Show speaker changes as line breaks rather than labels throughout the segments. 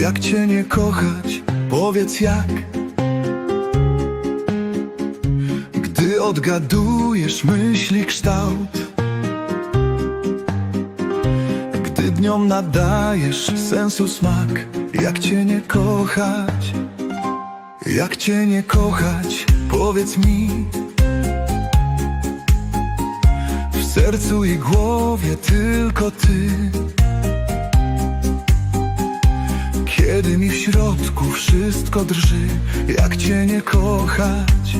Jak cię nie kochać, powiedz jak. Gdy odgadujesz myśli kształt Gdy dniom nadajesz sensu smak Jak cię nie kochać Jak cię nie kochać, powiedz mi. W sercu i głowie tylko ty wszystko drży. Jak cię nie kochać?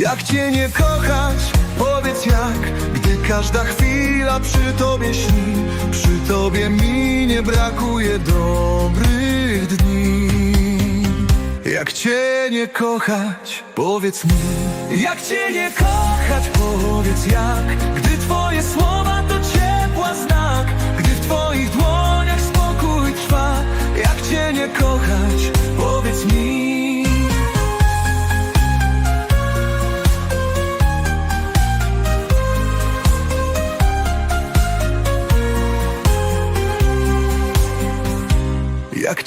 Jak cię nie kochać? Powiedz jak Gdy każda chwila przy tobie śni. Przy tobie mi nie brakuje dobrych dni. Jak cię nie kochać? Powiedz mi. Jak cię nie kochać? Powiedz jak Gdy twoje słowa to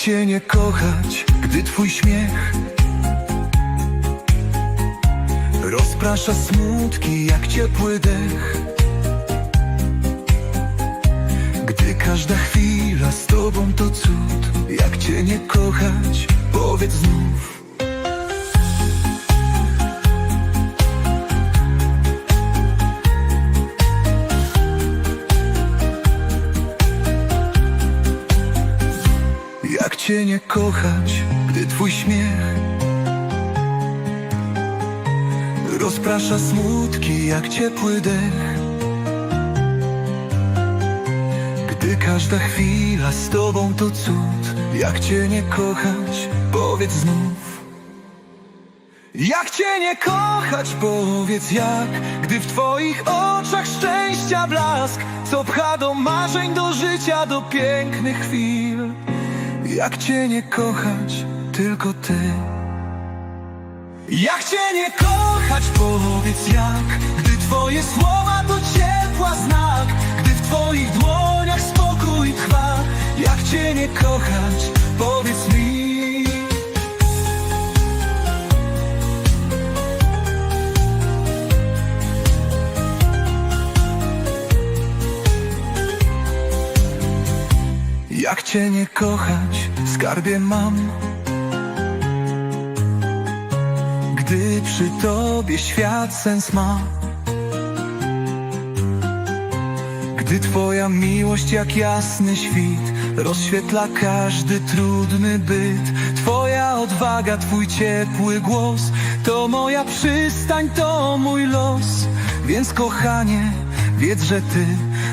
cię nie kochać, gdy twój śmiech Rozprasza smutki jak ciepły dech. Gdy każda chwila z tobą to cud Jak cię nie kochać, powiedz znów cię nie kochać, gdy twój śmiech Rozprasza smutki jak ciepły dech. Gdy każda chwila z tobą to cud Jak cię nie kochać, powiedz znów. Jak cię nie kochać, powiedz jak Gdy w twoich oczach szczęścia blask Co pcha do marzeń, do życia, do pięknych chwil Jak cię nie kochać, tylko ty. Jak cię nie kochać, powiedz jak. Gdy twoje słowa to ciepła znak. Gdy w twoich dłoniach spokój trwa. Jak cię nie kochać, Jak cię nie kochać, skarbie mam. Gdy przy tobie świat sens ma. Gdy twoja miłość jak jasny świt Rozświetla każdy trudny byt. Twoja odwaga, twój ciepły głos To moja przystań, to mój los. Więc kochanie, wiedz, że ty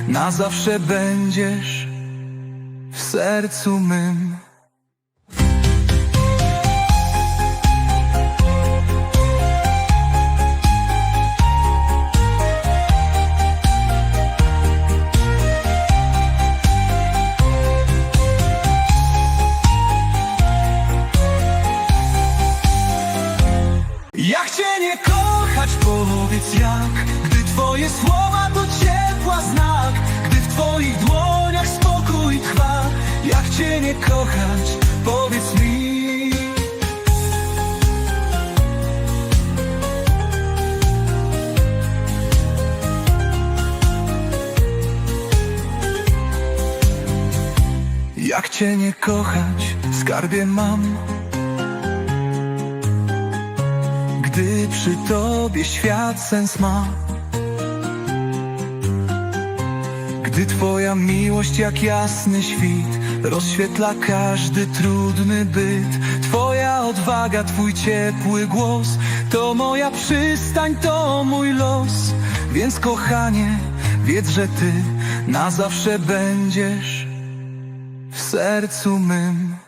na zawsze będziesz sercu mym. Jak cię nie kochać, powiedz jak Gdy twoje słowa to ciepła znak Gdy twoich dłoniach spokój trwa. Jak cię nie kochać, powiedz mi. Jak cię nie kochać, skarbie mam. Gdy przy tobie świat sens ma Gdy twoja miłość jak jasny świt Rozświetla każdy trudny byt. Twoja odwaga, twój ciepły głos To moja przystań, to mój los. Więc kochanie, wiedz, że ty na zawsze będziesz w sercu mym